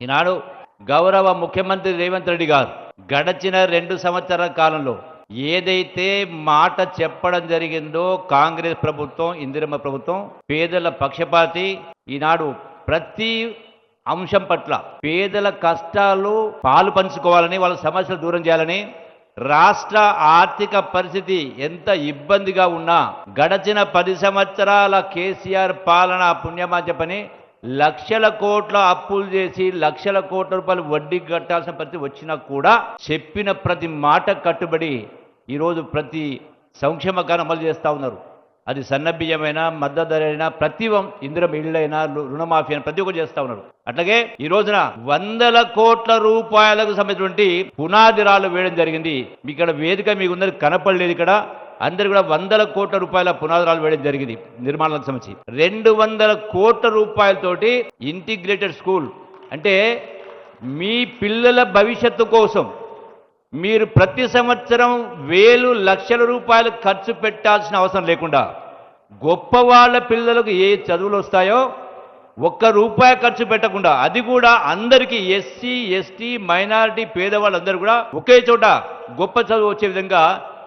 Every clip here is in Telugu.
ఈనాడు గౌరవ ముఖ్యమంత్రి రేవంత్ రెడ్డి గారు గడచిన రెండు సంవత్సరాల కాలంలో ఏదైతే మాట చెప్పడం జరిగిందో కాంగ్రెస్ ప్రభుత్వం ఇందిరమ్మ ప్రభుత్వం పేదల పక్షపాతి ఈనాడు ప్రతి అంశం పట్ల పేదల కష్టాలు పాలు పంచుకోవాలని వాళ్ళ సమస్యలు దూరం చేయాలని రాష్ట్ర ఆర్థిక పరిస్థితి ఎంత ఇబ్బందిగా ఉన్నా గడచిన పది సంవత్సరాల కేసీఆర్ పాలన పుణ్యమా పని లక్షల కోట్ల అప్పులు చేసి లక్షల కోట్ల రూపాయలు వడ్డీ కట్టాల్సిన పరిస్థితి వచ్చినా కూడా చెప్పిన ప్రతి మాట కట్టుబడి ఈరోజు ప్రతి సంక్షేమ అమలు చేస్తూ ఉన్నారు. అది సన్న బియ్యమైనా మద్దతు ధర అయినా ప్రతి ఇంద్ర ఇందిరం ఇళ్ళైనా రుణమాఫీ అయినా ప్రతి ఒక్కటి చేస్తూ ఉన్నారు. అట్లాగే ఈ రోజున వందల కోట్ల రూపాయలకు సంబంధించినటువంటి పునాదిరాలు వేయడం జరిగింది. మీ ఇక్కడ వేదిక మీకు ఉన్నది కనపడలేదు ఇక్కడ. అందరు కూడా వందల కోట్ల రూపాయల పునాదురాలు వేయడం జరిగింది నిర్మాణాలకు సంబంధించి రెండు వందల కోట్ల రూపాయలతోటి ఇంటిగ్రేటెడ్ స్కూల్. అంటే మీ పిల్లల భవిష్యత్తు కోసం మీరు ప్రతి సంవత్సరం వేలు లక్షల రూపాయలు ఖర్చు పెట్టాల్సిన అవసరం లేకుండా గొప్ప వాళ్ళ పిల్లలకు ఏ చదువులు వస్తాయో ఒక్క రూపాయి ఖర్చు పెట్టకుండా అది కూడా అందరికీ ఎస్సీ ఎస్టీ మైనారిటీ పేదవాళ్ళందరూ కూడా ఒకే చోట గొప్ప చదువు వచ్చే విధంగా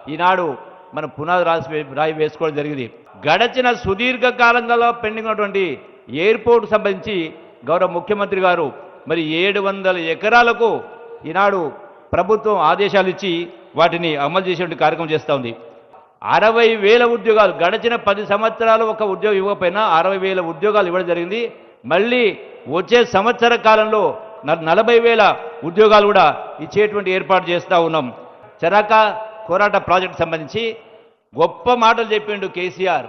ఈనాడు మన పునాది రాసి రాయి వేసుకోవడం జరిగింది. గడచిన సుదీర్ఘ కాలంగా పెండింగ్ ఉన్నటువంటి ఎయిర్పోర్ట్ సంబంధించి గౌరవ ముఖ్యమంత్రి గారు మరి ఏడు వందల ఎకరాలకు ఈనాడు ప్రభుత్వం ఆదేశాలు ఇచ్చి వాటిని అమలు చేసేటువంటి కార్యక్రమం చేస్తూ ఉంది. అరవై వేల ఉద్యోగాలు గడిచిన పది సంవత్సరాలు ఒక ఉద్యోగం ఇవ్వకపోయినా అరవై వేల ఉద్యోగాలు ఇవ్వడం జరిగింది. మళ్ళీ వచ్చే సంవత్సర కాలంలో న- నలభై వేల ఉద్యోగాలు కూడా ఇచ్చేటువంటి ఏర్పాటు చేస్తూ ఉన్నాం. చరాక కోరాట ప్రాజెక్ట్ సంబంధించి గొప్ప మాటలు చెప్పిండు కేసీఆర్.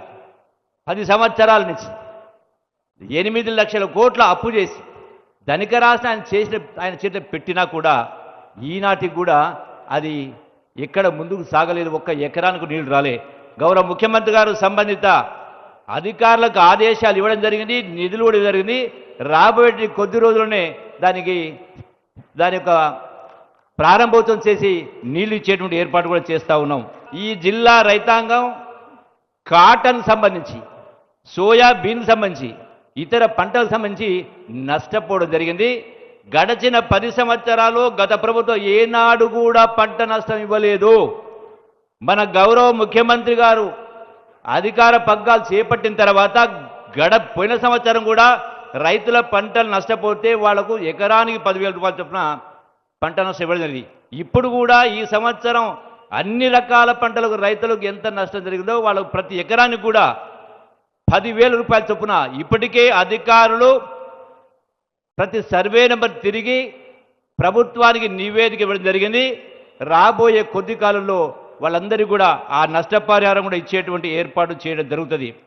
పది సంవత్సరాల నుంచి. ఎనిమిది లక్షల కోట్ల అప్పు చేసి ధనిక రాసిన ఆయన చేసిన ఆయన చేత పెట్టినా కూడా ఈనాటికి కూడా అది ఎక్కడ ముందుకు సాగలేదు ఒక్క ఎకరానికి నీళ్ళు రాలే. గౌరవ ముఖ్యమంత్రి గారు సంబంధిత అధికారులకు ఆదేశాలు ఇవ్వడం జరిగింది నిధులు కూడా జరిగింది. రాబోయే కొద్ది రోజుల్లోనే దానికి దాని యొక్క ప్రారంభోత్సవం చేసి నీళ్ళు ఇచ్చేటువంటి ఏర్పాటు కూడా చేస్తూ ఉన్నాం. ఈ జిల్లా రైతాంగం కాటన్ సంబంధించి సోయాబీన్ సంబంధించి ఇతర పంటలకు సంబంధించి నష్టపోవడం జరిగింది. గడచిన పది సంవత్సరాలు గత ప్రభుత్వం ఏనాడు కూడా పంట నష్టం ఇవ్వలేదు. మన గౌరవ ముఖ్యమంత్రి గారు అధికార పగ్గాలు చేపట్టిన తర్వాత గడ పోయిన సంవత్సరం కూడా రైతుల పంటలు నష్టపోతే వాళ్ళకు ఎకరానికి పదివేల రూపాయలు చొప్పున పంట నష్టం ఇవ్వడం జరిగింది. ఇప్పుడు కూడా ఈ సంవత్సరం అన్ని రకాల పంటలకు రైతులకు ఎంత నష్టం జరిగిందో వాళ్ళకు ప్రతి ఎకరానికి కూడా పదివేల రూపాయల చొప్పున ఇప్పటికే అధికారులు ప్రతి సర్వే నెంబర్ తిరిగి ప్రభుత్వానికి నివేదిక ఇవ్వడం జరిగింది. రాబోయే కొద్ది కాలంలో వాళ్ళందరికీ కూడా ఆ నష్టపరిహారం కూడా ఇచ్చేటువంటి ఏర్పాటు చేయడం జరుగుతుంది.